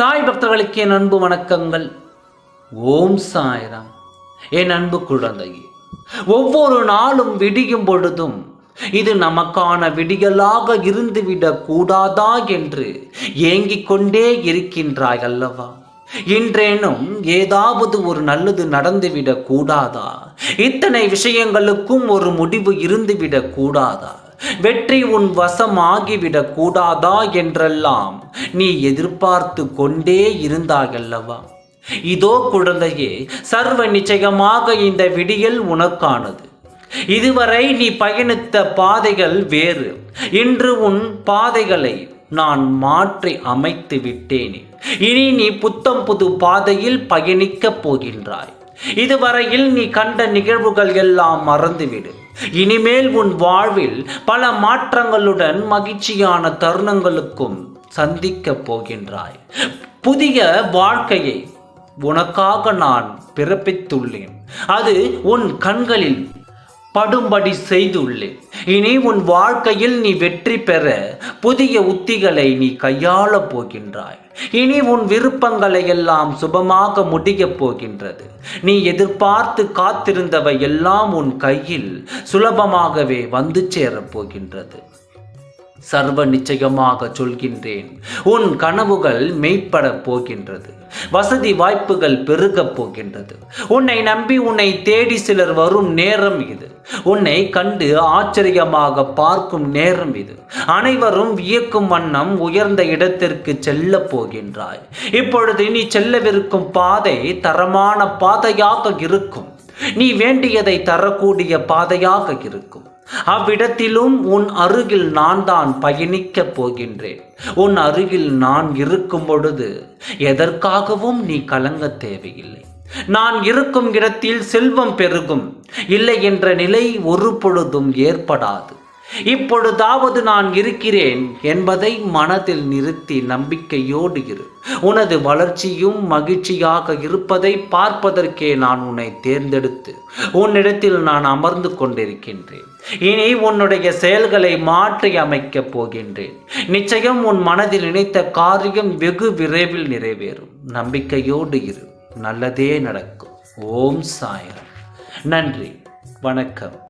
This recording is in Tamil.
பக்தர்களுக்கு என் அன்பு வணக்கங்கள். ஓம் சாய்ராம். என் அன்பு குழந்தையே ஒவ்வொரு நாளும் விடியும் பொழுதும் இது நமக்கான விடிகளாக இருந்துவிடக் கூடாதா என்று ஏங்கிக் கொண்டே இருக்கின்றாய் அல்லவா? இன்றேனும் ஏதாவது ஒரு நல்லது நடந்துவிடக் கூடாதா? இத்தனை விஷயங்களுக்கும் ஒரு முடிவு இருந்துவிடக் கூடாதா? வெற்றி உன் வசமாகிவிடக் கூடாதா என்றெல்லாம் நீ எதிர்பார்த்து கொண்டே இருந்தாயல்லவா? இதோ குழந்தையே சர்வ நிச்சயமாக இந்த விடியல் உனக்கானது. இதுவரை நீ பயணித்த பாதைகள் வேறு. இன்று உன் பாதைகளை நான் மாற்றி அமைத்து விட்டேனே. இனி நீ புத்தம் புது பாதையில் பயணிக்கப் போகின்றாய். இதுவரையில் நீ கண்ட நிகழ்வுகள் எல்லாம் மறந்துவிடு. இனிமேல் உன் வாழ்வில் பல மாற்றங்களுடன் மகிழ்ச்சியான தருணங்களுக்கும் சந்திக்கப் போகின்றாய். புதிய வாழ்க்கையை உனக்காக நான் பிறப்பித்துள்ளேன். அது உன் கண்களில் படும்படி செய்துள்ளேன். இனி உன் வாழ்க்கையில் நீ வெற்றி பெற புதிய உத்திகளை நீ கையாளப் போகின்றாய். இனி உன் விருப்பங்களை எல்லாம் சுபமாக முடியப் போகின்றது. நீ எதிர்பார்த்து காத்திருந்தவை எல்லாம் உன் கையில் சுலபமாகவே வந்து சேரப் போகின்றது. சர்வ நிச்சயமாக சொல்கின்றேன். உன் கனவுகள் மெய்ப்படப் போகின்றது. வசதி வாய்ப்புகள் பெருகப் போகின்றது. உன்னை நம்பி உன்னை தேடி சிலர் வரும் நேரம் இது. உன்னை கண்டு ஆச்சரியமாக பார்க்கும் நேரம் இது. அனைவரும் வியக்கும் வண்ணம் உயர்ந்த இடத்திற்கு செல்ல போகின்றாய். இப்பொழுது நீ செல்லவிருக்கும் பாதை தரமான பாதையாக இருக்கும். நீ வேண்டியதை தரக்கூடிய பாதையாக இருக்கும். அவ்விடத்திலும் உன் அருகில் நான் தான் பயணிக்கப் போகின்றேன். உன் அருகில் நான் இருக்கும் பொழுது எதற்காகவும் நீ கலங்க தேவையில்லை. நான் இருக்கும் இடத்தில் செல்வம் பெருகும். இல்லை என்ற நிலை ஒரு பொழுதும் ஏற்படாது. இப்பொழுதாவது நான் இருக்கிறேன் என்பதை மனதில் நிறுத்தி நம்பிக்கையோடு இரு. உனது வளர்ச்சியும் மகிழ்ச்சியாக இருப்பதை பார்ப்பதற்கே நான் உன்னை தேர்ந்தெடுத்து உன்னிடத்தில் நான் அமர்ந்து கொண்டிருக்கின்றேன். இனி உன்னுடைய செயல்களை மாற்றி அமைக்கப் போகின்றேன். நிச்சயம் உன் மனதில் நினைத்த காரியம் வெகு விரைவில் நிறைவேறும். நம்பிக்கையோடு இரு. நல்லதே நடக்கும். ஓம் சாயம் நன்றி. வணக்கம்.